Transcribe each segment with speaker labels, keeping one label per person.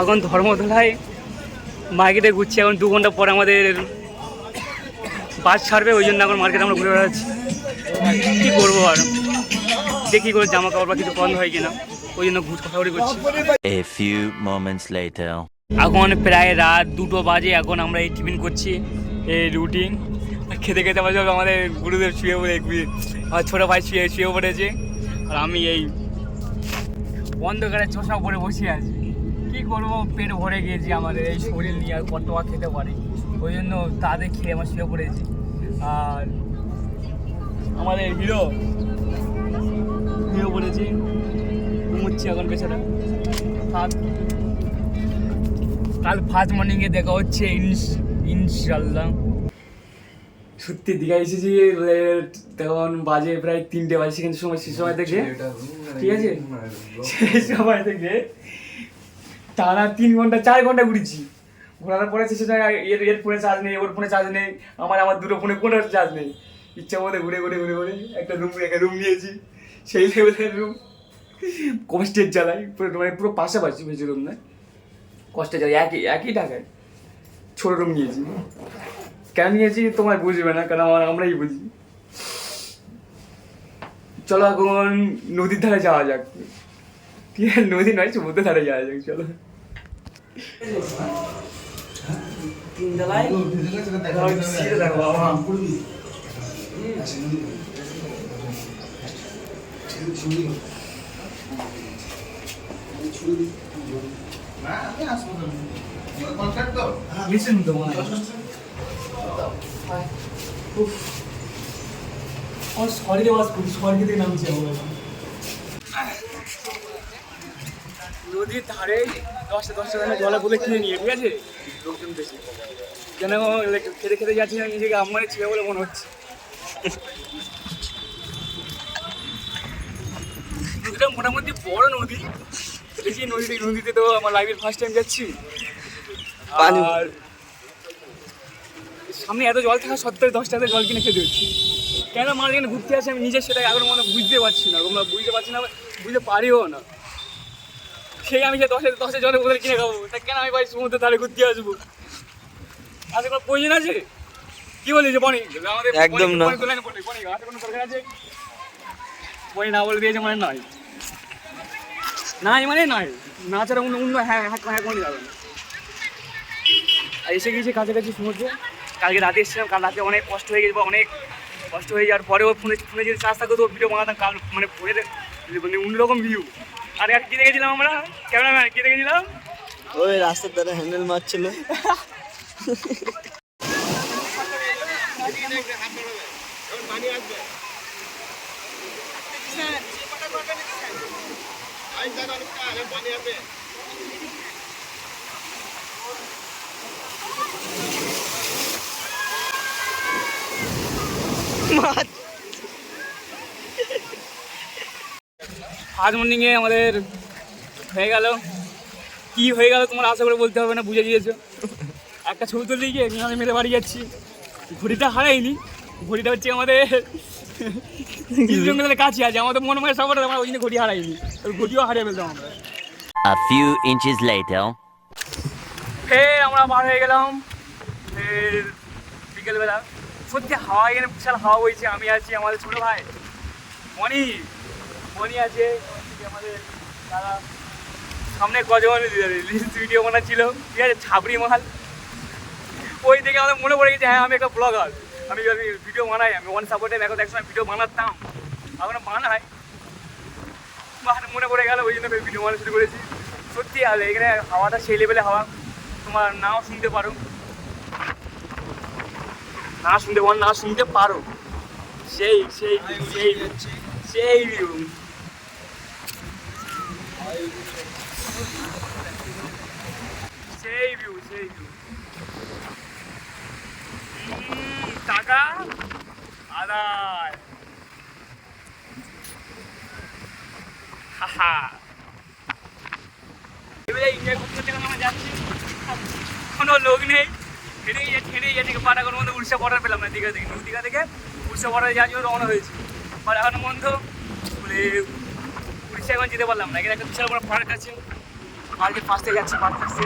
Speaker 1: এখন ধর্মতলায় মার্কেটে ঘুরছি এখন দু ঘণ্টা পরে আমাদের বাস ছাড়বে ওই জন্য এখন মার্কেটে আমরা ঘুরে বেড়াচ্ছি। কী করব আর? দেখি করে জামা কাপড় বা কিছু বন্ধ হয় কিনা ওই জন্য ঘুষ ঘোরাঘুরি করছি।
Speaker 2: A few moments later.
Speaker 1: এখন প্রায় রাত দুটো বাজে এখন আমরা এই টিফিন করছি এই রুটি। আর খেতে খেতে আমাদের আমাদের গুরুদেব শুয়ে পড়ে আমার ছোটো ভাই শুয়ে শুয়ে পড়েছে। আর আমি এই অন্ধকারে চশমা পরে বসে আছি। কী করব? পেট ভরে গিয়েছি আমাদের এই শরীর নিয়ে আর কত আর খেতে পারি। ওই জন্য তাদের খেয়ে আমার শুয়ে পড়েছি। আর আমাদের হিরো হিরো পড়েছি ঘুমোচ্ছি এখন পেছনে। থাক কাল ফার্স্ট মর্নিংয়ে দেখা হচ্ছে ইনস- ইনশাল্লাহ সত্যি দীঘা এসেছি তখন বাজে প্রায় তিনটে বাজে সেখানে সময় সে সময় থেকে ঠিক আছে? সেই সময় থেকে টানা তিন ঘণ্টা, চার ঘণ্টা ঘুরেছি। ঘোরার পরে শেষে এর এর ফোনে চার্জ নেই, ওর ফোনে চার্জ নেই, আমার আমার দুটো ফোনে কোনো চার্জ নেই। ইচ্ছা মতো ঘুরে ঘুরে ঘুরে ঘুরে একটা রুম একটা রুম নিয়েছি। সেই লেভেলের রুম কষ্টের জ্বালায়, পুরো মানে পুরো পাশাপাশি বেশি রুম নয় কষ্টের জ্বালায়, একই একই টাকায় ছোট রুম নিয়েছি। কেন নিয়েছি তোমার বুঝবে না, কারণ আমার, আমরাই বুঝি। চলো এখন নদীর ধারে যাওয়া যাক। ঠিক আছে নদী নয়, সমুদ্রের ধারে যাওয়া যাক, চলো। বাবা তো বাস করি স্বর্গে থেকে নামছি আমার নদীর ধারে দশটা দশটা টাকা জলে বলে কিনে নিয়ে ঠিক আছে? লোকজন বেশি। যেন খেতে খেতে যাচ্ছি না নিজেকে আমারই ছেলে বলে মনে হচ্ছে। নদীটা মোটামুটি বড় নদী। দেখি নদীতে নদীতে তো আমার লাইফের ফার্স্ট টাইম যাচ্ছি। আর সামনে এত জল থাকা সত্ত্বেও দশ টাকা জল কিনে খেতে হচ্ছে। কেন আমার এখানে ঘুরতে আসে আমি নিজের সেটা এখন মনে বুঝতে পারছি না। তোমরা বুঝতে পারছি না বুঝতে পারিও না। সেই আমি যে দশে দশে জলের বোতল কিনে খাব। তা কেন আমি ভাই সমুদ্রের ধারে ঘুরতে আসব? আসে কোনো প্রয়োজন আছে? কি বলিস বনি?
Speaker 3: একদম না।
Speaker 1: বনি না বলে দিয়েছে মানে নয়। নাই মানে নয়। না ছাড়া অন্য অন্য হ্যাঁ হ্যাঁ হ্যাঁ কোনো যাবে না আর এসে গিয়েছি কাছাকাছি সমুদ্রে। কালকে রাতে এসেছিলাম। কাল রাতে অনেক কষ্ট হয়ে গেছে বা অনেক কষ্ট হয়ে যাওয়ার পরেও ফোনে ফোনে যদি চার্জ থাকতো ভিডিও বানাতাম। কাল মানে ফোনে মানে অন্যরকম ভিউ আর আর কি দেখেছিলাম আমরা ক্যামেরাম্যান কি দেখেছিলাম
Speaker 3: ওই রাস্তার ধারে হ্যান্ডেল মারছিল।
Speaker 1: আজ মর্নিংয়ে আমাদের হয়ে গেল। কি হয়ে গেল তোমার আশা করে বলতে হবে না বুঝে দিয়েছ একটা ছবি তুলতে গিয়ে আমি মেরে বাড়ি যাচ্ছি। ঘড়িটা হারাইনি ঘড়িটা হচ্ছে আমাদের জঙ্গলের কাছে আছে আমাদের মনে হয় সবার আমরা ওই জন্য ঘড়ি হারাইনি ঘড়িও হারিয়ে ফেলতাম আমরা।
Speaker 2: A few inches later.
Speaker 1: ফের আমরা বার হয়ে গেলাম। ফের বিকেলবেলা। সত্যি হাওয়া এখানে বিশাল হাওয়া বইছে আমি আছি আমাদের ছোটো ভাই। মনি মনি আছে, আমাদের সামনে কজন রিলস ভিডিও বানাচ্ছিল। ঠিক আছে ছাবড়ি মাল। ওই দেখে আমাদের মনে পড়ে গেছে হ্যাঁ আমি একটা ব্লগার আমি ভিডিও বানাই, আমি ওয়ান সাপোর্টে এখন একসময় ভিডিও বানাতাম। এখন বাহার মনে পড়ে গেল, ওই জন্য ভিডিও বানানো শুরু করেছি। সত্যি আর এখানে হাওয়াটা সেই লেভেলে হাওয়া। তোমার নাও শুনতে পারো। না শুনতে পারো, না শুনতে পারো। সেই সেই সেই সেই। এনজয় করতে করতে আমরা যাচ্ছি। কোনো লোক নেই। হেঁটেই যাচ্ছি হেঁটেই যাচ্ছি পাটা কোনো মধ্যে উড়িষ্যা বর্ডার পেলাম না, দীঘা থেকে। দীঘা থেকে উড়িষ্যা বর্ডারে যাওয়ার জন্য রওনা হয়েছি। বাট এখন বন্ধ। বলে এখন যেতে পারলাম না। এখানে একটা বিশাল বড় পার্ক আছে। পার্কে ফার্স্টে যাচ্ছি পার্ক হচ্ছে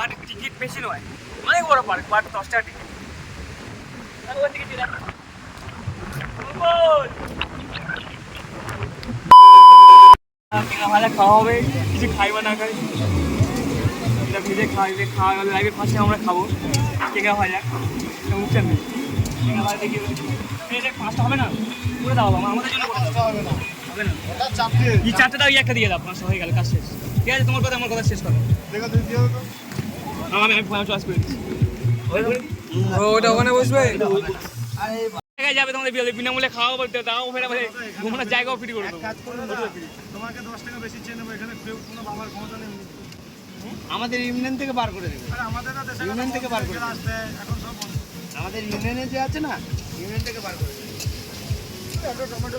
Speaker 1: আর টিকিট বেশি নয়, অনেক বড় পার্ক পার্ক দশ টাকা টিকিট খাওয়া হবে। কিছু খাই না খাই। এটা ভেজে খাইবে খাওয়া গেলে ফার্স্টে আমরা খাব। টেকা ভাজা উঠছে না টেকা ভাজা হবে না? করে দাও আমাদের জন্য। হবে না এই চারটে দাও এই একটা দিয়ে দাও পাঁচটা হয়ে গেল কাজ শেষ। ঠিক আছে তোমার কথা আমার কথা শেষ করো। আমি আমি ফোন চয়েস করে দিচ্ছি।
Speaker 4: ওটা ওখানে বসবে?
Speaker 1: জায়গায় যাবে তোমাদের বিয়ে বিনামূল্যে খাওয়া বলতে দাও ফেরা বলে ঘুমানোর জায়গাও ফ্রি করে
Speaker 5: তোমাকে দশ টাকা বেশি চেয়ে নেব এখানে কেউ কোনো বাবার ক্ষমতা নেই।
Speaker 3: আমাদের ইউনিয়ন থেকে বার করে দেবে।
Speaker 5: আরে আমাদের
Speaker 3: ইউনিয়ন থেকে বার করে আমাদের ইউনিয়নে যে আছে না ইউনিয়ন থেকে বার করে দেবে।
Speaker 5: একটা টমেটো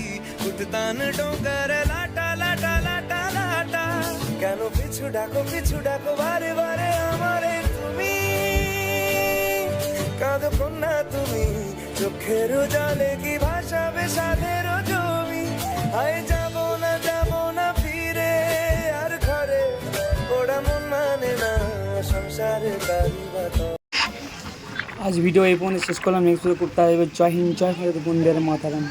Speaker 6: শয়তান ডোঙ্গারে লাটা লাটা লাটা লাটা। কেন পিছু ডাকো পিছু ডাকো, বারে বারে আমারে তুমি। কাঁদো কন্যা তুমি, চোখের জলে কি ভাষা সাধের তুমি আয় যাব না যাব না ফিরে, আর ঘরে ওরা মন মানে না, সংসারে বাড়ি
Speaker 1: আজ ভিডিও এই পর্যন্ত শেষ করলাম, নেক্সট ভিডিও করতে হবে। জয় হিন্দ, জয় ভারত বন্ধুদের মাতারাম।